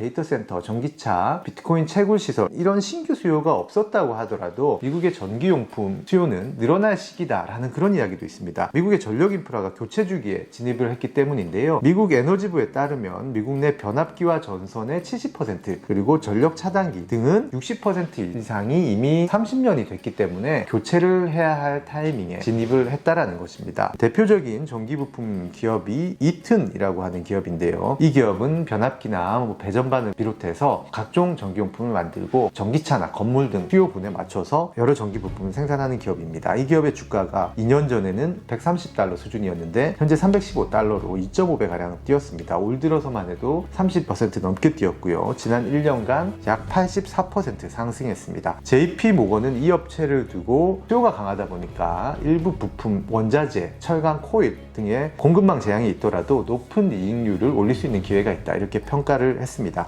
데이터 센터, 전기차, 비트코인 채굴 시설 이런 신규 수요가 없었다고 하더라도 미국의 전기용품 수요는 늘어날 시기다라는 그런 이야기도 있습니다. 미국의 전력 인프라가 교체 주기에 진입을 했기 때문인데요. 미국 에너지부에 따르면 미국 내 변압기와 전선의 70% 그리고 전력 차단기 등은 60% 이상이 이미 30년이 됐기 때문에 교체를 해야 할 타이밍에 진입을 했다라는 것입니다. 대표적인 전기 부품 기업이 이튼이라고 하는 기업인데요. 이 기업은 변압기나 뭐 배전 반을 비롯해서 각종 전기용품을 만들고 전기차나 건물 등 수요분에 맞춰서 여러 전기 부품을 생산하는 기업입니다. 이 기업의 주가가 2년 전에는 130달러 수준이었는데 현재 315달러로 2.5배 가량 뛰었습니다. 올 들어서만 해도 30% 넘게 뛰었고요. 지난 1년간 약 84% 상승했습니다. JP 모건은 이 업체를 두고 수요가 강하다 보니까 일부 부품, 원자재, 철강, 코일 등의 공급망 재앙이 있더라도 높은 이익률을 올릴 수 있는 기회가 있다 이렇게 평가를 했습니다.